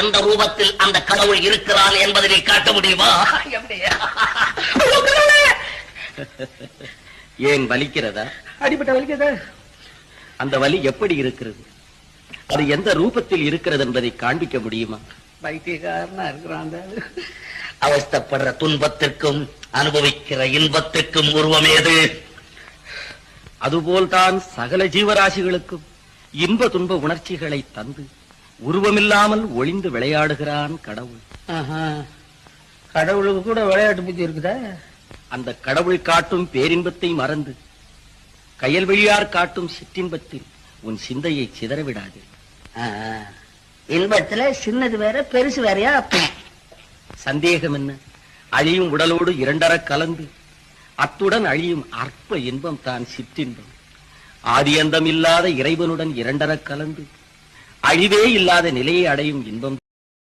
எந்த ரூபத்தில் அந்த கடவுள் இருக்கிறான் என்பதை காட்ட முடியுமா! ஏன் வலிக்கிறதா? அடிபட்ட வலிக்குதா அந்த வலி எப்படி இருக்கிறது? அது எந்த ரூபத்தில் இருக்கிறது என்பதை காண்பிக்க முடியுமா? பைத்தியக்காரனா இருக்கிறான். அவஸ்தைப்படுற துன்பத்திற்கும் அனுபவிக்கிற இன்பத்திற்கும் உருவம் ஏது? அதுபோல்தான் சகல ஜீவராசிகளுக்கும் இன்ப துன்ப உணர்ச்சிகளை தந்து உருவமில்லாமல் ஒளிந்து விளையாடுகிறான் கடவுள். கடவுளுக்கு கூட விளையாட்டு புத்தி இருக்குதா? அந்த கடவுள் காட்டும் பேரின்பத்தை மறந்து கயல்வெளியார் காட்டும் சிற்றின்பத்தில் உன் சிந்தையை சிதறவிடாதே. இன்பத்துல சின்னது வேற பெருசு வேறயா? அப்ப சந்தேகம் என்ன? அழியும் உடலோடு இரண்டர கலந்து அத்துடன் அழியும் அற்ப இன்பம் தான் சிற்றின்பம் ஆதியந்தம் இல்லாத இறைவனுடன் இரண்டர கலந்து அழிவே இல்லாத நிலையை அடையும் இன்பம்